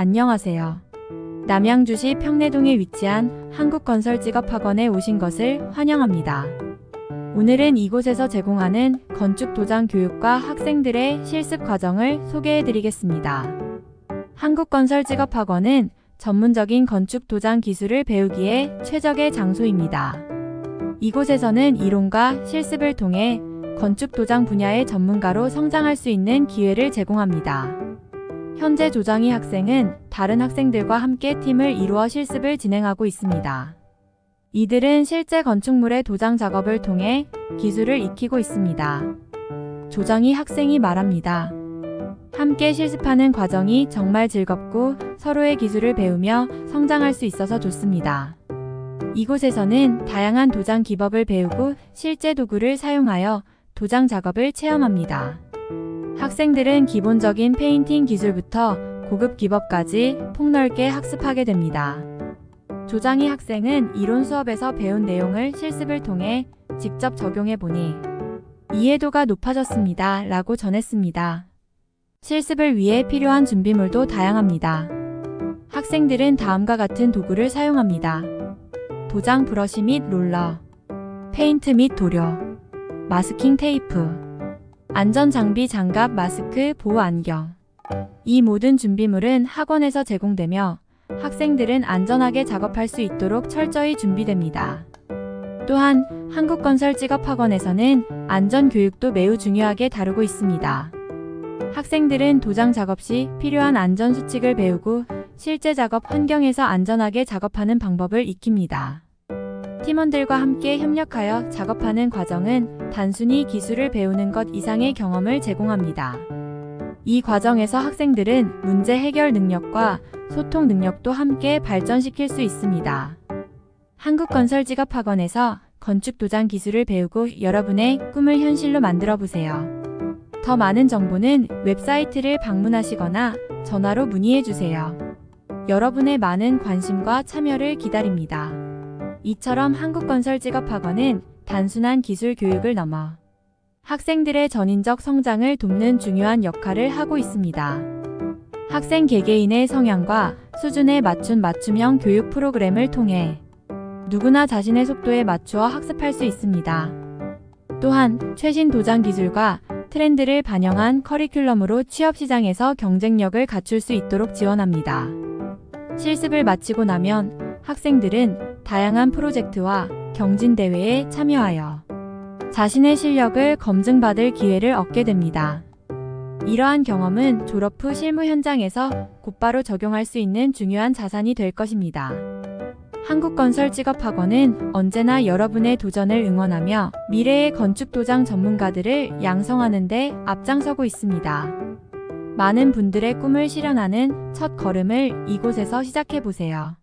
안녕하세요. 남양주시 평내동에 위치한 한국건설직업학원에 오신 것을 환영합니다. 오늘은 이곳에서 제공하는 건축 도장 교육과 학생들의 실습 과정을 소개해 드리겠습니다. 한국건설직업학원은 전문적인 건축 도장 기술을 배우기에 최적의 장소입니다. 이곳에서는 이론과 실습을 통해 건축 도장 분야의 전문가로 성장할 수 있는 기회를 제공합니다. 현재 조장희 학생은 다른 학생들과 함께 팀을 이루어 실습을 진행하고 있습니다. 이들은 실제 건축물의 도장 작업을 통해 기술을 익히고 있습니다. 조장희 학생이 말합니다. 함께 실습하는 과정이 정말 즐겁고 서로의 기술을 배우며 성장할 수 있어서 좋습니다. 이곳에서는 다양한 도장 기법을 배우고 실제 도구를 사용하여 도장 작업을 체험합니다. 학생들은 기본적인 페인팅 기술부터 고급 기법까지 폭넓게 학습하게 됩니다. 조장희 학생은 이론 수업에서 배운 내용을 실습을 통해 직접 적용해 보니 이해도가 높아졌습니다. 라고 전했습니다. 실습을 위해 필요한 준비물도 다양합니다. 학생들은 다음과 같은 도구를 사용합니다. 도장 브러쉬 및 롤러, 페인트 및 도료, 마스킹 테이프, 안전장비 장갑, 마스크, 보호 안경. 이 모든 준비물은 학원에서 제공되며 학생들은 안전하게 작업할 수 있도록 철저히 준비됩니다. 또한 한국건설직업학원에서는 안전교육도 매우 중요하게 다루고 있습니다. 학생들은 도장 작업 시 필요한 안전수칙을 배우고 실제 작업 환경에서 안전하게 작업하는 방법을 익힙니다. 팀원들과 함께 협력하여 작업하는 과정은 단순히 기술을 배우는 것 이상의 경험을 제공합니다. 이 과정에서 학생들은 문제 해결 능력과 소통 능력도 함께 발전시킬 수 있습니다. 한국건설직업학원에서 건축 도장 기술을 배우고 여러분의 꿈을 현실로 만들어 보세요. 더 많은 정보는 웹사이트를 방문하시거나 전화로 문의해 주세요. 여러분의 많은 관심과 참여를 기다립니다. 이처럼 한국건설 직업학원은 단순한 기술 교육을 넘어 학생들의 전인적 성장을 돕는 중요한 역할을 하고 있습니다. 학생 개개인의 성향과 수준에 맞춘 맞춤형 교육 프로그램을 통해 누구나 자신의 속도에 맞추어 학습할 수 있습니다. 또한 최신 도장 기술과 트렌드를 반영한 커리큘럼으로 취업 시장에서 경쟁력을 갖출 수 있도록 지원합니다. 실습을 마치고 나면 학생들은 다양한 프로젝트와 경진대회에 참여하여 자신의 실력을 검증받을 기회를 얻게 됩니다. 이러한 경험은 졸업 후 실무 현장에서 곧바로 적용할 수 있는 중요한 자산이 될 것입니다. 한국건설직업학원은 언제나 여러분의 도전을 응원하며 미래의 건축도장 전문가들을 양성하는 데 앞장서고 있습니다. 많은 분들의 꿈을 실현하는 첫 걸음을 이곳에서 시작해 보세요.